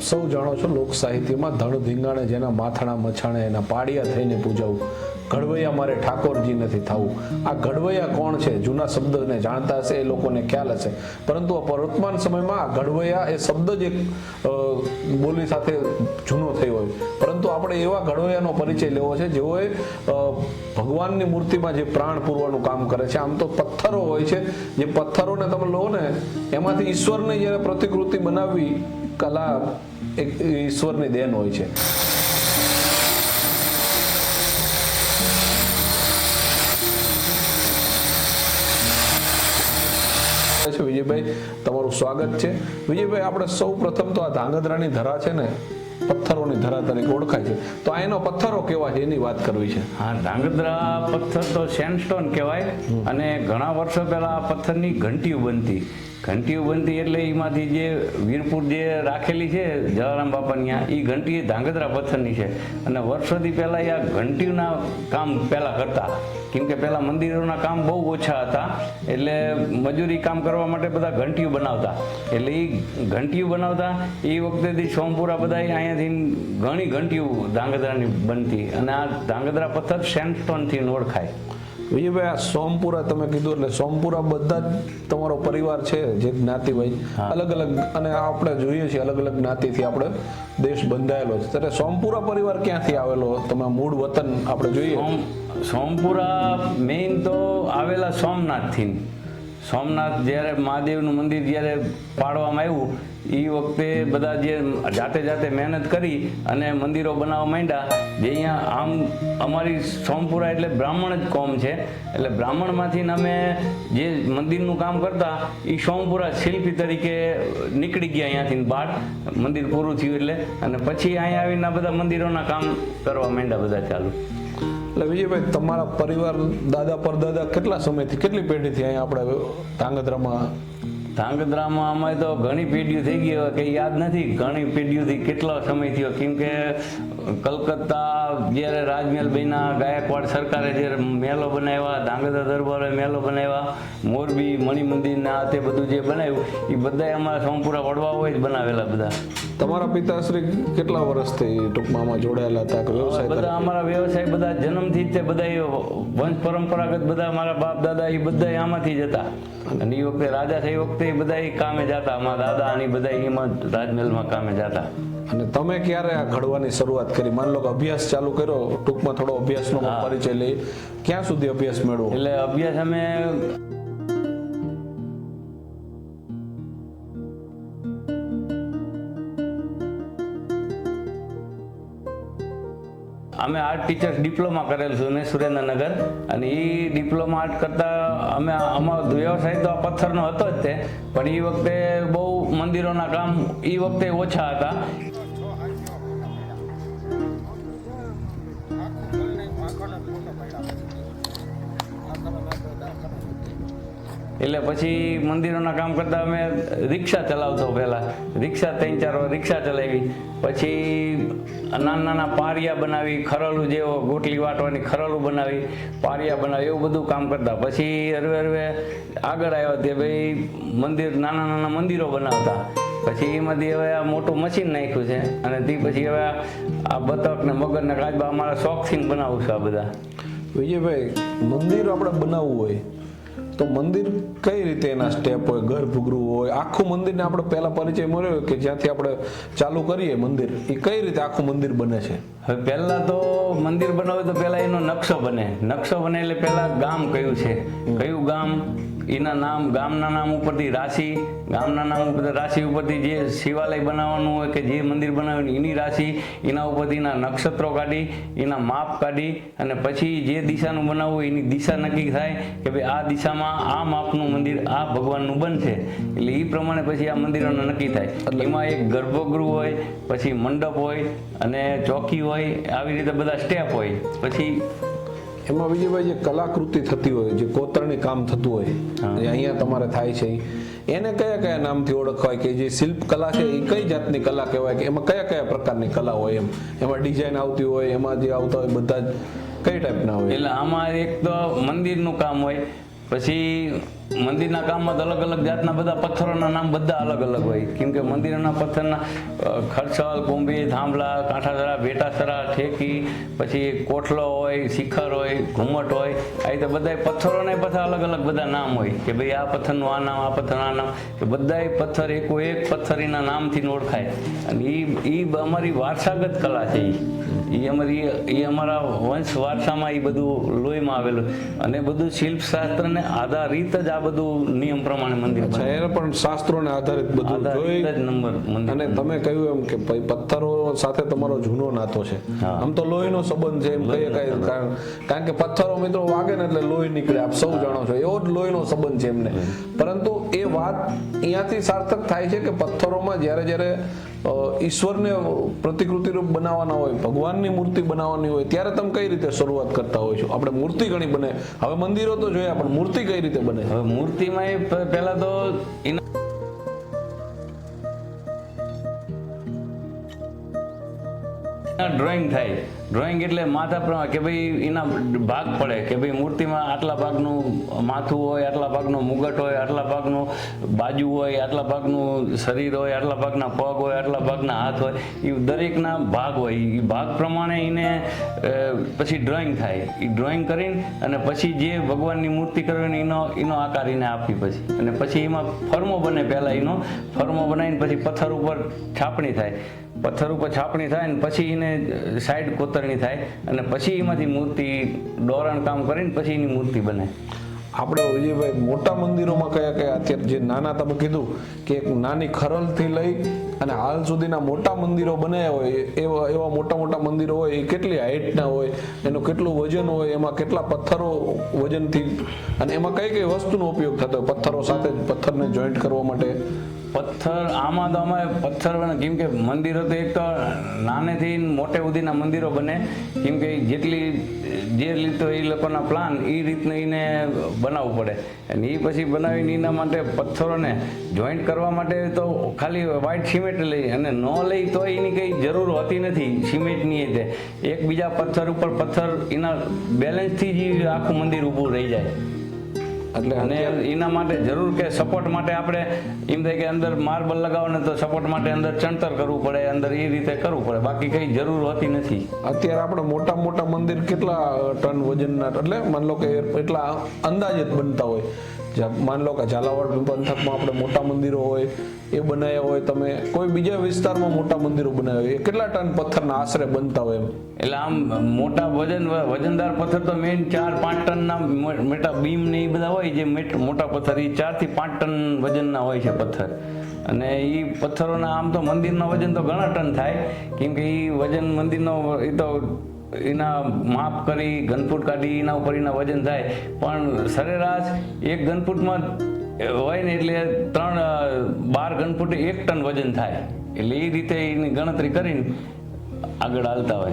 સૌ જાણો છો લોક સાહિત્યમાં ધણ ધીંગાણે જેના માથાણા મછાણે એના પાડિયા થઈને પૂજાવું. ઘડવૈયા મારે ઠાકોરજી નથી થવું. આ ઘડવૈયા કોણ છે? જૂના શબ્દને જાણતા હશે એ લોકોને ખ્યાલ હશે. પરંતુ વર્તમાન સમયમાં આ ઘડવૈયા એ શબ્દ જ એક બોલી સાથે જૂનો થયો હોય. પરંતુ આપણે એવા ઘડવૈયાનો પરિચય લેવો છે જેઓએ ભગવાનની મૂર્તિમાં જે પ્રાણ પૂરવાનું કામ કરે છે, આમ તો પથ્થરો હોય છે. જે પથ્થરોને તમે લો ને, એમાંથી ઈશ્વરની જ્યારે પ્રતિકૃતિ બનાવવી કલા એક ઈશ્વરની દેન હોય છે. છે વિજયભાઈ તમારું સ્વાગત છે. વિજયભાઈ આપણે સૌ પ્રથમ તો આ ધાંગધ્રાની ધરા છે ને પથ્થરોની ધરા તરીકે ઓળખાય છે. તો આ એનો પથ્થરો કેવા છે એની વાત કરવી છે? હા ધાંગધ્રા પથ્થર તો સેન્ડસ્ટોન કહેવાય. અને ઘણા વર્ષો પહેલા આ પથ્થરની ઘંટીઓ બનતી. ઘંટીઓ બનતી એટલે એમાંથી જે વીરપુર જે રાખેલી છે જલારામ બાપાની આ એ ઘંટી એ ધાંગધ્રા પથ્થરની છે. અને વર્ષોથી પહેલાં એ આ ઘંટીઓના કામ પહેલાં કરતા. કેમ કે પહેલાં મંદિરોના કામ બહુ ઓછા હતા, એટલે મજૂરી કામ કરવા માટે બધા ઘંટીઓ બનાવતા. એટલે એ ઘંટીઓ બનાવતા એ વખતેથી સોમપુરા બધા અહીંયાથી ઘણી ઘંટીઓ ધાંગધ્રાની બનતી. અને આ ધાંગધ્રા પથ્થર સેન્ડસ્ટોનથી ઓળખાય. વિજયભાઈ આ સોમપુરા તમે કીધું એટલે સોમપુરા બધા જ તમારો પરિવાર છે જે જ્ઞાતિભાઈ. અલગ અલગ અને આપણે જોઈએ છીએ અલગ અલગ જ્ઞાતિથી આપણે દેશ બંધાયેલો છે. ત્યારે સોમપુરા પરિવાર ક્યાંથી આવેલો? તમે મૂળ વતન આપણે જોઈએ. સોમ સોમપુરા મેઇન તો આવેલા સોમનાથથી. સોમનાથ જ્યારે મહાદેવનું મંદિર જ્યારે પાડવામાં આવ્યું એ વખતે બધા જે જાતે જાતે મહેનત કરી અને મંદિરો બનાવવા માંડ્યા, જે અહીંયા આમ અમારી સોમપુરા એટલે બ્રાહ્મણ જ કોમ છે. એટલે બ્રાહ્મણમાંથી અમે જે મંદિરનું કામ કરતા એ સોમપુરા શિલ્પી તરીકે નીકળી ગયા અહીંયાથી બહાર. મંદિર પૂરું થયું એટલે. અને પછી અહીંયા આવીને બધા મંદિરોના કામ કરવા માંડ્યા બધા ચાલુ. એટલે વિજયભાઈ, તમારા પરિવાર દાદા પરદાદા કેટલા સમયથી, કેટલી પેઢીથી અહીંયા આપણે ધાંગધ્રામાં ધાંગધ્રામાં અમે તો ઘણી પેઢીઓ થઈ ગઈ હોય કે યાદ નથી. ઘણી પેઢીઓથી કેટલો સમય થયો? કેમ કે કલકત્તા જ્યારે રાજમહેલ બન્યા ગાયકવાડ સરકારે જ્યારે મહેલો બનાવ્યા ધાંગધ્રા દરબારે મહેલો બનાવ્યા મોરબી મણિમંદિરના તે બધું જે બનાવ્યું એ બધા અમારા સોમપુરા વડવા જ બનાવેલા બધા. તમારા પિતાશ્રી કેટલા વર્ષથી ટૂંકમાં આમાં જોડાયેલા હતા? વ્યવસાય બધા અમારા વ્યવસાય બધા જન્મથી જ તે બધા વંશ પરંપરાગત બધા અમારા બાપ દાદા એ બધા આમાંથી જ હતા. અને એ વખતે રાજા થઈ વખતે એ બધા કામે જતા. અમારા દાદા અને બધા એમાં રાજમહેલમાં કામે જતા. અને તમે ક્યારે આ ઘડવાની શરૂઆત કરી માની લો કે અભ્યાસ ચાલુ કર્યો ટૂંકમાં થોડો અભ્યાસનો પરિચય લઈ. ક્યાં સુધી અભ્યાસ મેળવો? એટલે અભ્યાસ અમે અમે આર્ટ ટીચર્સ ડિપ્લોમા કરેલ છું ને સુરેન્દ્રનગર. અને એ ડિપ્લોમા આર્ટ કરતા અમે અમારો વ્યવસાય તો આ પથ્થરનો હતો જ તે. પણ એ વખતે બહુ મંદિરોના કામ એ વખતે ઓછા હતા. એટલે પછી મંદિરોના કામ કરતા અમે રિક્ષા ચલાવતો પહેલાં. રિક્ષા ત્રણ ચાર વાર રિક્ષા ચલાવી. પછી નાના નાના પારિયા બનાવી ખરલું જેવો ગોટલી વાટવાની ખરલું બનાવી, પારિયા બનાવી, એવું બધું કામ કરતા. પછી હરવે હરવે આગળ આવ્યા તે ભાઈ મંદિર, નાના નાના મંદિરો બનાવતા. પછી એમાંથી હવે આ મોટું મશીન નાખ્યું છે અને તે પછી હવે આ બતક ને મગર ને કાચબા અમારા શોખથી બનાવું છું આ બધા. વિજયભાઈ, મંદિર આપણે બનાવવું હોય તો મંદિર કઈ રીતે એના સ્ટેપ હોય ગર્ભગૃહ હોય આખું મંદિરને આપણે પહેલા પરિચય મળ્યો કે જ્યાંથી આપણે ચાલુ કરીએ મંદિર એ કઈ રીતે આખું મંદિર બને છે? હવે પહેલા તો મંદિર બનાવે તો પહેલા એનો નકશો બને. નકશો બને એટલે પહેલા ગામ કયું છે? કયું ગામ? એના નામ ગામના નામ ઉપરથી રાશિ ગામના નામ ઉપરથી રાશિ ઉપરથી જે શિવાલય બનાવવાનું હોય કે જે મંદિર બનાવવાનું એની રાશિ એના ઉપરથી એના નક્ષત્રો કાઢી એના માપ કાઢી અને પછી જે દિશાનું બનાવવું એની દિશા નક્કી થાય કે ભાઈ આ દિશામાં આ માપનું મંદિર આ ભગવાનનું બનશે એટલે એ પ્રમાણે પછી આ મંદિરોનું નક્કી થાય. એમાં એક ગર્ભગૃહ હોય પછી મંડપ હોય અને ચોકી હોય આવી રીતે બધા સ્ટેપ હોય. પછી એમાં વિજયભાઈ જે કલાકૃતિ થતી હોય જે કોતરણી કામ થતું હોય જે અહીંયા તમારે થાય છે. એને કયા કયા નામથી ઓળખવાય કે જે શિલ્પ કલા છે એ કઈ જાતની કલા કહેવાય કે એમાં કયા કયા પ્રકારની કલા હોય એમ? એમાં ડિઝાઇન આવતી હોય એમાં જે આવતા હોય બધા જ કઈ ટાઈપના હોય? એટલે આમાં એક તો મંદિરનું કામ હોય પછી મંદિરના કામમાં અલગ અલગ જાતના બધા પથ્થરોના નામ બધા અલગ અલગ હોય. કેમ કે મંદિરના પથ્થરના ખરછલ કુંભી, થાંભલા, કાંઠાસરા, ભેટાસરા, ઠેકી, પછી કોઠલો હોય, શિખર હોય ઘુમટ હોય, આ રીતે બધા પથ્થરોને પાછા અલગ અલગ બધા નામ હોય. કે ભાઈ આ પથ્થરનું આ નામ, આ પથ્થરનું આ નામ, કે બધા પથ્થર એકો એક પથ્થરીના નામથી ઓળખાય. અને એ એ અમારી વારસાગત કલા છે એ અમારી એ અમારા વંશ વારસામાં એ બધું લોહીમાં આવેલું. અને બધું શિલ્પ શાસ્ત્રને આધારિત જ આ બધું નિયમ પ્રમાણે મંદિર છે એને પણ શાસ્ત્રોને આધારિત બધું જોઈ નંબર અને તમે કહ્યું એમ કે ભાઈ પથ્થરો સાથે તમારો જૂનો નાતો છે. આમ તો લોહીનો સંબંધ છે એમ કહીએ કઈ કારણ કે પથ્થરો મિત્રો વાગે ને એટલે લોહી નીકળે આપ સૌ જાણો છો. એવો જ લોહીનો સંબંધ છે એમને. પરંતુ એ વાત અહીંયાથી સાર્થક થાય છે કે પથ્થરોમાં જ્યારે જ્યારે ઈશ્વરને પ્રતિકૃતિ રૂપ બનાવવાના હોય ભગવાનની મૂર્તિ બનાવવાની હોય ત્યારે તમે કઈ રીતે શરૂઆત કરતા હોય છો? આપણે મૂર્તિ ઘણી બને. હવે મંદિરો તો જોયા પણ મૂર્તિ કઈ રીતે બને? હવે મૂર્તિમાં એ પહેલા તો એના ડ્રોઈંગ થાય. ડ્રોઈંગ એટલે માથા પ્રમાણે કે ભાઈ એના ભાગ પડે, કે ભાઈ મૂર્તિમાં આટલા ભાગનું માથું હોય, આટલા ભાગનો મુગટ હોય, આટલા ભાગનું બાજુ હોય, આટલા ભાગનું શરીર હોય, આટલા ભાગના પગ હોય, આટલા ભાગના હાથ હોય એ દરેકના ભાગ હોય. એ ભાગ પ્રમાણે એને પછી ડ્રોઈંગ થાય. એ ડ્રોઈંગ કરીને અને પછી જે ભગવાનની મૂર્તિ કરવાની એનો એનો આકાર એને આપી પછી. અને પછી એમાં ફર્મો બને પહેલાં એનો. ફર્મો બનાવીને પછી પથ્થર ઉપર છાપણી થાય. પથ્થર ઉપર છાપણી થાય ને પછી એને સાઈડ કોતરણી થાય અને પછી એમાંથી મૂર્તિ, દોરણ કામ કરીને પછી એની મૂર્તિ બને. આપણે વિજયભાઈ, મોટા મંદિરોમાં કયા કયા અત્યારે જે નાના તમે કીધું કે એક નાની ખરલથી લઈ અને હાલ સુધીના મોટા મંદિરો બનાવ્યા હોય એવા એવા મોટા મોટા મંદિરો હોય, એ કેટલી હાઈટના હોય, એનું કેટલું વજન હોય, એમાં કેટલા પથ્થરો વજનથી અને એમાં કઈ કઈ વસ્તુનો ઉપયોગ થતો હોય? પથ્થરો સાથે જ પથ્થરને જોઈન્ટ કરવા માટે? પથ્થર, આમાં તો અમે પથ્થર કેમ કે મંદિરો તો એક તો નાનેથી મોટે સુધીના મંદિરો બને. કેમ કે જેટલી, જે લીધો એ લોકોના પ્લાન એ રીતનું એને બનાવવું પડે. અને એ પછી બનાવીને એના માટે પથ્થરોને જોઈન્ટ કરવા માટે તો ખાલી વ્હાઇટ સિમેન્ટ લઈ અને ન લઈ તો એની કંઈ જરૂર હોતી નથી સિમેન્ટની રીતે એકબીજા પથ્થર ઉપર પથ્થર, એના બેલેન્સથી જ આખું મંદિર ઊભું રહી જાય. એટલે અને એના માટે જરૂર કે સપોર્ટ માટે આપણે એમ થાય કે અંદર માર્બલ લગાવો ને તો સપોર્ટ માટે અંદર ચણતર કરવું પડે અંદર એ રીતે કરવું પડે. બાકી કઈ જરૂર હોતી નથી. અત્યારે આપણે મોટા મોટા મંદિર કેટલા ટન વજનના એટલે માની લો કે એટલા અંદાજિત બનતા હોય. માન લો કે ઝાલાવાડ પંથકમાં આપણે મોટા મંદિરો હોય, એ બનાવ્યા હોય, તમે કોઈ બીજા વિસ્તારમાં મોટા મંદિરો બનાવ્યા હોય, એ કેટલા ટન પથ્થરના આશરે બનતા હોય એમ? એટલે આમ મોટા વજન, વજનદાર પથ્થર તો મેઇન ચાર, પાંચ ટનના મોટા બીમ ને એ બધા હોય, જે મોટા પથ્થર એ ચારથી પાંચ ટન વજનના હોય છે પથ્થર. અને એ પથ્થરોના આમ તો મંદિરના વજન તો ઘણા ટન થાય, કેમ કે એ વજન મંદિરનો એ તો એના માપ કરી, ઘનફૂટ કાઢી, એના ઉપર એના વજન થાય. પણ સરેરાશ એક ઘનફૂટમાં હોય ને એટલે ત્રણ બાર ઘનફૂટે એક ટન વજન થાય. એટલે એ રીતે એની ગણતરી કરીને આગળ હાલતા હોય.